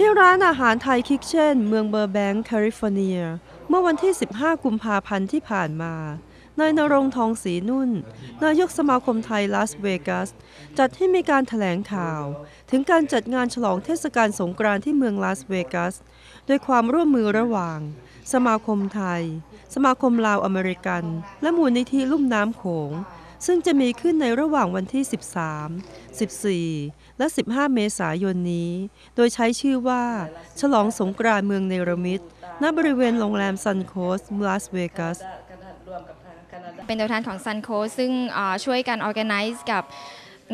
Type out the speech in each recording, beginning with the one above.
ที่ร้านอาหารไทยคิกเช่น เมืองเบอร์แบงค์แคลิฟอร์เนีย เมื่อวันที่ 15 กุมภาพันธ์ที่ผ่านมานายนรงทองศรีนุ่น นายกสมาคมไทยลาสเวกัส จัดให้มีการแถลงข่าว ถึงการจัดงานฉลองเทศกาลสงกรานต์ที่เมืองลาสเวกัสโดยความร่วมมือระหว่าง สมาคมไทย สมาคมลาวอเมริกัน และมูลนิธิลุ่มน้ำโขง ซึ่งจะมีขึ้นในระหว่างวันที่ 13 14 และ 15 เมษายนนี้ โดยใช้ชื่อว่า ฉลองสงกรานต์เมืองเนรมิตณบริเวณโรงแรมซันโคสลาสเวกัสเป็นตัวแทนของ Sun Coast ซึ่งช่วยกัน organize กับ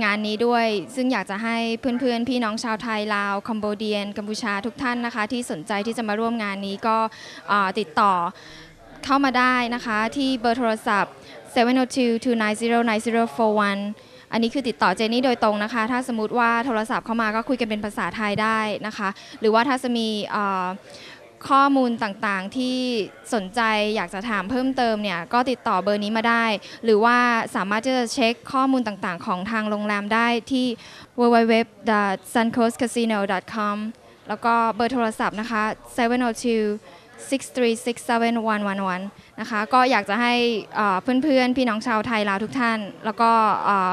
งานนี้ด้วย ซึ่งอยากจะให้เพื่อนๆ พี่น้องชาวไทยลาวคัมโบเดียน กัมพูชาทุกท่านนะคะ ที่สนใจที่จะมาร่วมงานนี้ก็ติดต่อเข้ามาได้นะคะ ที่เบอร์โทรศัพท์ 702-290-9041 อันนี้คือติดต่อเจนี่โดยตรงนะคะ ถ้าสมมติว่าโทรศัพท์เข้ามาก็คุยกันเป็นภาษาไทยได้นะคะ หรือว่าถ้าจะมีข้อมูลต่างๆที่สนใจอยากจะถามเพิ่มเติมเนี่ยก็ติดต่อเบอร์นี้มาได้ หรือว่าสามารถที่จะเช็คข้อมูลต่างๆ ของทางโรงแรมได้ที่ www.suncoastcasino.com แล้วก็เบอร์โทรศัพท์นะคะ702 6367111 นะคะ ก็อยากจะให้เอ่อเพื่อนๆ พี่น้องชาวไทยลาวทุกท่าน แล้วก็เอ่อ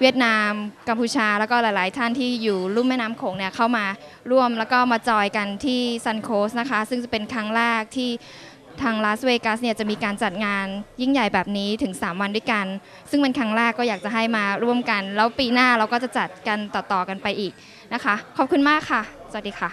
เวียดนาม กัมพูชา แล้วก็หลาย ๆ ท่านที่อยู่ลุ่มแม่น้ำโขงเนี่ยเข้ามาร่วมแล้วก็มาจอยกันที่ซันโคสนะคะ ซึ่งจะเป็นครั้งแรกที่ทางลาสเวกัสเนี่ยจะมีการจัดงานยิ่งใหญ่แบบนี้ถึง 3 วันด้วยกัน ซึ่งเป็นครั้งแรกก็อยากจะให้มาร่วมกัน แล้วปีหน้าเราก็จะจัดกันต่อ ๆ กันไปอีกนะคะ ขอบคุณมากค่ะ สวัสดีค่ะ